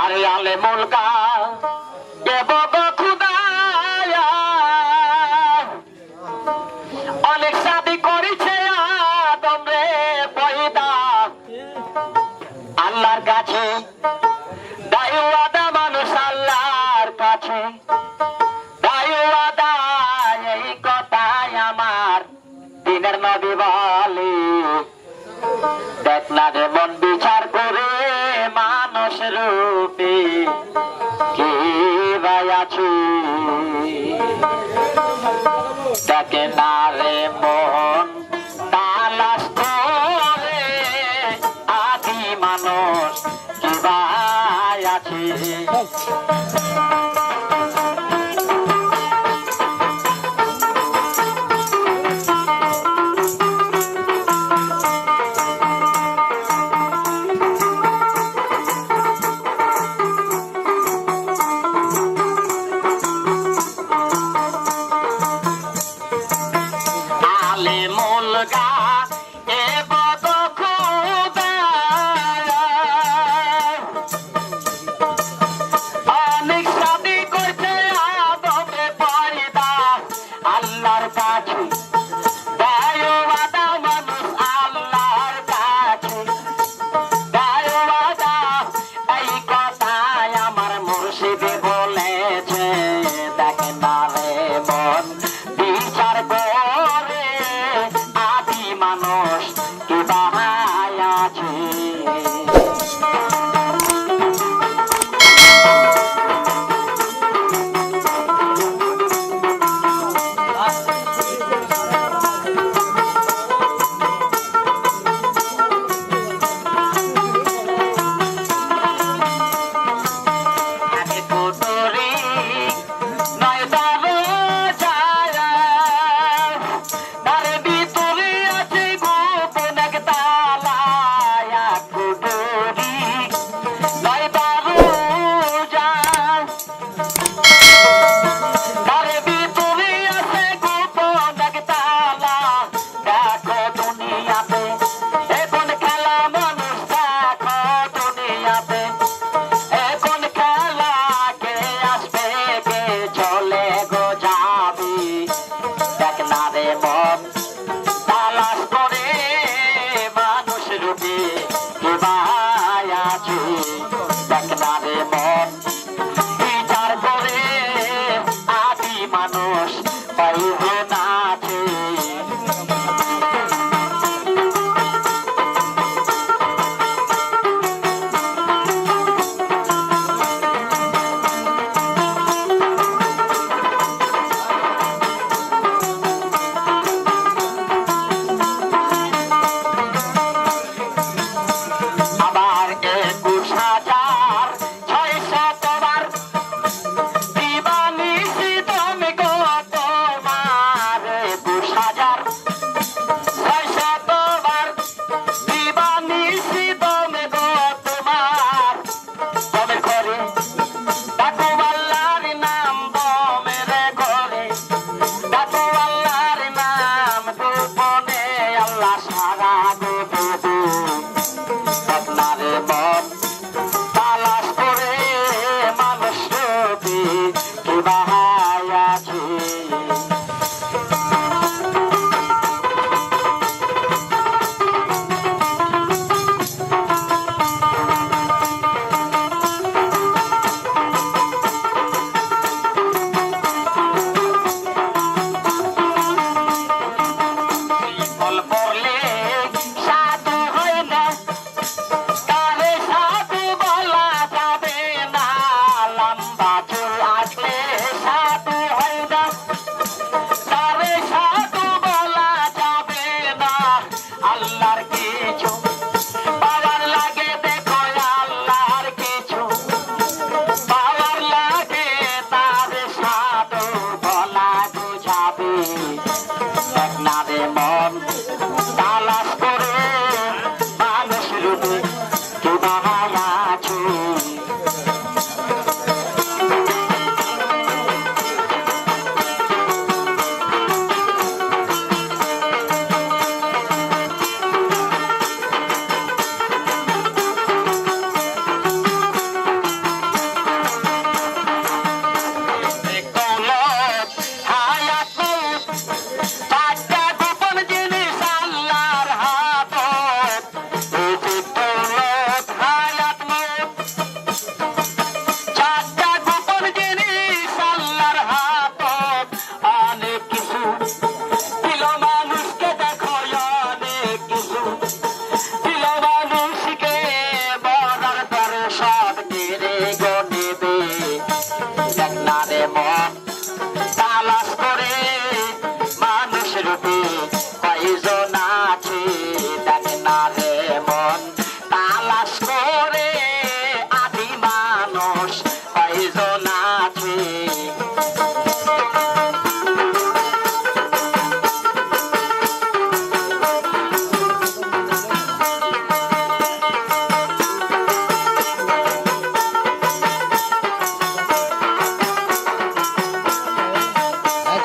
আরে আলে মলকা অনেক সাদি করেছে তোমরে বহিদা আল্লাহর কাছে দায়ুয়া কে বায়াছু তাকে না রে মন আদি মানুষ কে বায়াছে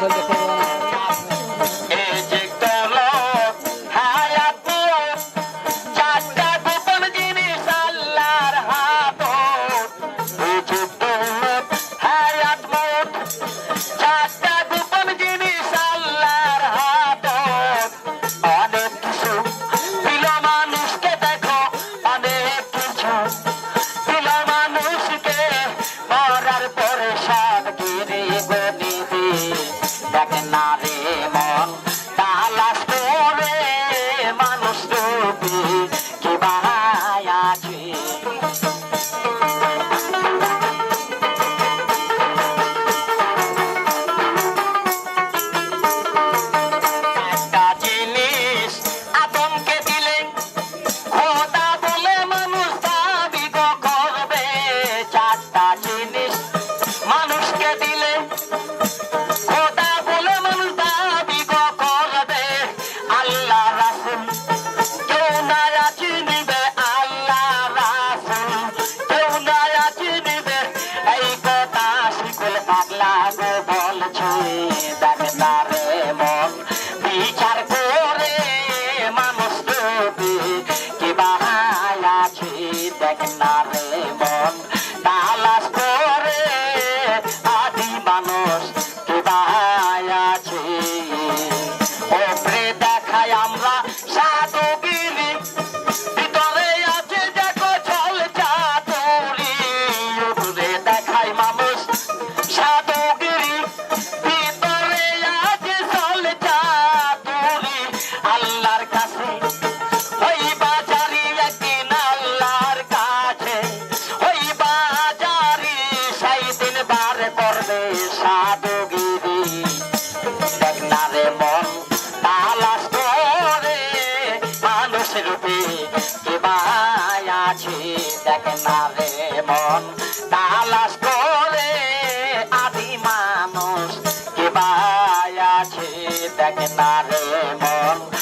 Gracias. second night. রে করবে সাধুগিরি দেখ না রে মন, তালাশ করে মানুষ রূপে কেবাই আছে। দেখ না রে মন, তালাশ করে আদি মানুষ কেবাই আছে। দেখ না মন